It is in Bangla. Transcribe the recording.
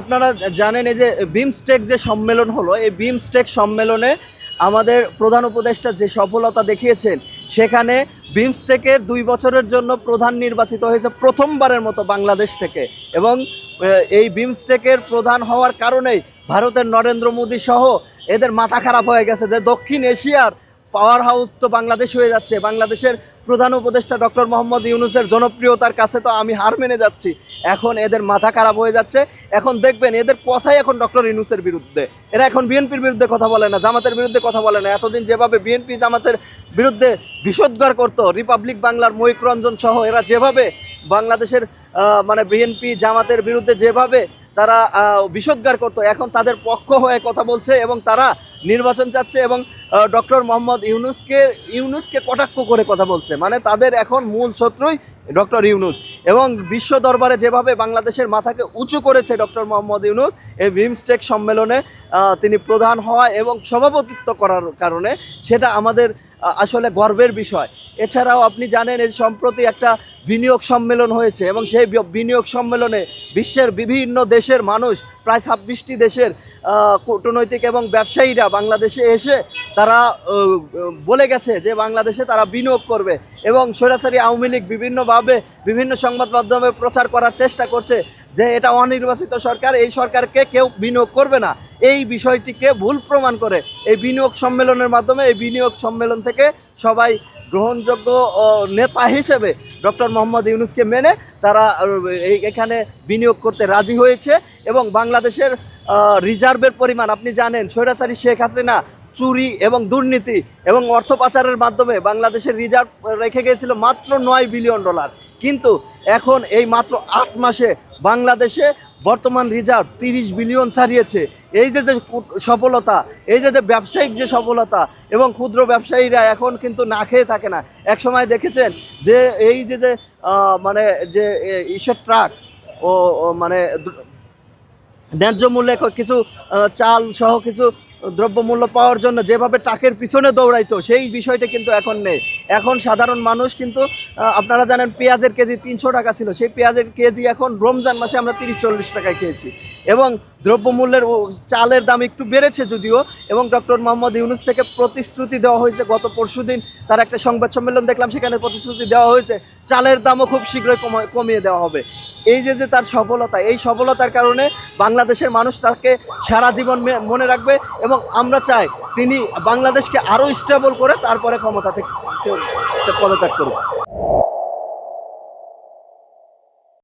আপনারা জানেন এই যে বিমস্টেক যে সম্মেলন হলো, এই বিমস্টেক সম্মেলনে আমাদের প্রধান উপদেষ্টা যে সফলতা দেখিয়েছেন, সেখানে বিমস্টেকের দুই বছরের জন্য প্রধান নির্বাচিত হয়েছে প্রথমবারের মতো বাংলাদেশ থেকে। এবং এই বিমস্টেকের প্রধান হওয়ার কারণেই ভারতের নরেন্দ্র মোদী সহ এদের মাথা খারাপ হয়ে গেছে যে দক্ষিণ এশিয়ার পাওয়ার হাউস তো বাংলাদেশ হয়ে যাচ্ছে। বাংলাদেশের প্রধান উপদেষ্টা ডক্টর মোহাম্মদ ইউনুসের জনপ্রিয়তার কাছে তো আমি হার মেনে যাচ্ছি। এখন এদের মাথা খারাপ হয়ে যাচ্ছে। এখন দেখবেন এদের কথাই এখন ডক্টর ইউনুসের বিরুদ্ধে। এরা এখন বিএনপির বিরুদ্ধে কথা বলে না, জামাতের বিরুদ্ধে কথা বলে না। এতদিন যেভাবে বিএনপি জামাতের বিরুদ্ধে বিষোদ্গার করতো, রিপাবলিক বাংলার ময়ূক রঞ্জন সহ, এরা যেভাবে বাংলাদেশের মানে বিএনপি জামাতের বিরুদ্ধে যেভাবে তারা বিষজ্ঞার করতো। এখন তাদের পক্ষ হয়ে কথা বলছে এবং তারা নির্বাচন চাচ্ছে এবং ডক্টর মোহাম্মদ ইউনুসকে ইউনুসকে কটাক্ষ করে কথা বলছে। মানে তাদের এখন মূল শত্রুই ডক্টর ইউনুস। এবং বিশ্ব দরবারে যেভাবে বাংলাদেশের মাথাকে উঁচু করেছে ডক্টর মোহাম্মদ ইউনুস, এই বিমস্টেক সম্মেলনে তিনি প্রধান হওয়া এবং সভাপতিত্ব করার কারণে সেটা আমাদের আসলে গর্বের বিষয়। এছাড়াও আপনি জানেন, এই সম্প্রতি একটা বিনিয়োগ সম্মেলন হয়েছে এবং সেই বিনিয়োগ সম্মেলনে বিশ্বের বিভিন্ন দেশের মানুষ, প্রায় ছাব্বিশটি দেশের কূটনৈতিক এবং ব্যবসায়ীরা বাংলাদেশে এসে তারা বলে গেছে যে বাংলাদেশে তারা বিনিয়োগ করবে। এবং সরাসরি আওয়ামী লীগ বিভিন্নভাবে বিভিন্ন সংবাদ মাধ্যমে প্রচার করার চেষ্টা করছে যে এটা অনির্বাচিত সরকার, এই সরকারকে কেউ বিনিয়োগ করবে না। এই বিষয়টিকে ভুল প্রমাণ করে এই বিনিয়োগ সম্মেলনের মাধ্যমে, এই বিনিয়োগ সম্মেলন থেকে সবাই গ্রহণযোগ্য নেতা হিসেবে ডক্টর মোহাম্মদ ইউনুসকে মেনে তারা এখানে বিনিয়োগ করতে রাজি হয়েছে এবং বাংলাদেশের রিজার্ভের পরিমাণ, আপনি জানেন, স্বৈরাচারী শেখ হাসিনা চুরি এবং দুর্নীতি এবং অর্থ পাচারের মাধ্যমে বাংলাদেশের রিজার্ভ রেখে গিয়েছিল মাত্র নয় বিলিয়ন ডলার। কিন্তু এখন এই মাত্র আট মাসে বাংলাদেশে বর্তমান রিজার্ভ তিরিশ বিলিয়ন ছাড়িয়েছে। এই যে যে সফলতা, এই যে যে ব্যবসায়িক যে সফলতা এবং ক্ষুদ্র ব্যবসায়ীরা এখন কিন্তু না খেয়ে থাকে না। এক সময় দেখেছেন যে এই যে যে মানে যে ইসের ট্রাক, ও মানে ন্যায্য মূল্যে কিছু চাল সহ কিছু দ্রব্যমূল্য পাওয়ার জন্য যেভাবে ট্রাকের পিছনে দৌড়াইতো, সেই বিষয়টা কিন্তু এখন নেই। এখন সাধারণ মানুষ কিন্তু আপনারা জানেন পেঁয়াজের কেজি তিনশো টাকা ছিল। সেই পেঁয়াজের কেজি এখন রমজান মাসে আমরা তিরিশ চল্লিশ টাকায় খেয়েছি। এবং দ্রব্যমূল্যের চালের দাম একটু বেড়েছে যদিও, এবং ডক্টর মোহাম্মদ ইউনুস থেকে প্রতিশ্রুতি দেওয়া হয়েছে। গত পরশুদিন তার একটা সংবাদ সম্মেলন দেখলাম, সেখানে প্রতিশ্রুতি দেওয়া হয়েছে, চালের দামও খুব শীঘ্রই কমা- কমিয়ে দেওয়া হবে। এই যে যে তার সফলতা, এই সফলতার কারণে বাংলাদেশের মানুষ তাকে সারা জীবন মনে রাখবে এবং আমরা চাই তিনি বাংলাদেশকে আরও স্টেবল করে তারপরে ক্ষমতা থেকে পদত্যাগ করুক।